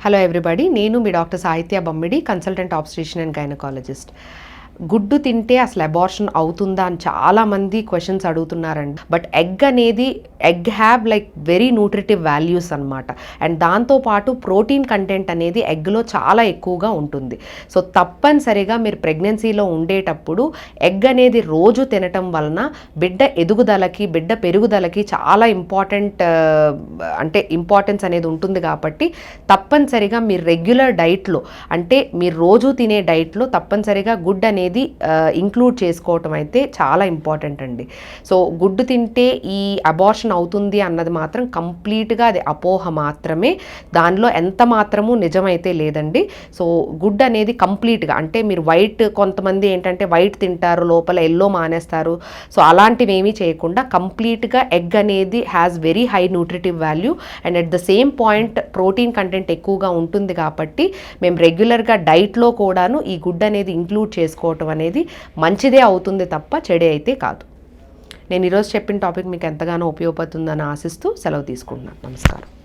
Hello everybody నేను మీ doctor Sahitya Bommidi consultant obstetrician and gynaecologist గుడ్డు తింటే అసలు అబార్షన్ అవుతుందా అని చాలామంది క్వశ్చన్స్ అడుగుతున్నారండి. బట్ ఎగ్ అనేది egg have like very nutritive values అనమాట అండ్ దాంతోపాటు ప్రోటీన్ కంటెంట్ అనేది ఎగ్లో చాలా ఎక్కువగా ఉంటుంది. సో తప్పనిసరిగా మీరు ప్రెగ్నెన్సీలో ఉండేటప్పుడు ఎగ్ అనేది రోజు తినటం వలన బిడ్డ ఎదుగుదలకి బిడ్డ పెరుగుదలకి చాలా ఇంపార్టెంట్ uh, అంటే ఇంపార్టెన్స్ అనేది ఉంటుంది కాబట్టి తప్పనిసరిగా మీరు రెగ్యులర్ డైట్లో అంటే మీరు రోజు తినే డైట్లో తప్పనిసరిగా గుడ్ అనేది ఇంక్లూడ్ చేసుకోవటం అయితే చాలా ఇంపార్టెంట్ అండి. సో గుడ్డు తింటే ఈ అబార్షన్ అవుతుంది అన్నది మాత్రం కంప్లీట్గా అది అపోహ మాత్రమే. దానిలో ఎంత మాత్రము నిజమైతే లేదండి. సో గుడ్ అనేది కంప్లీట్గా అంటే మీరు వైట్ కొంతమంది ఏంటంటే వైట్ తింటారు లోపల ఎల్లో మానేస్తారు. సో అలాంటివి ఏమీ చేయకుండా కంప్లీట్గా ఎగ్ అనేది has very high nutritive value and at the same point protein content ఎక్కువగా ఉంటుంది కాబట్టి మేము రెగ్యులర్గా డైట్లో కూడాను ఈ గుడ్ అనేది ఇంక్లూడ్ చేసుకోవటం అనేది మంచిదే అవుతుంది తప్ప చెడే అయితే కాదు. నేను ఈరోజు చెప్పిన టాపిక్ మీకు ఎంతగానో ఉపయోగపడుతుందని ఆశిస్తూ సెలవు తీసుకుంటున్నాను. నమస్కారం.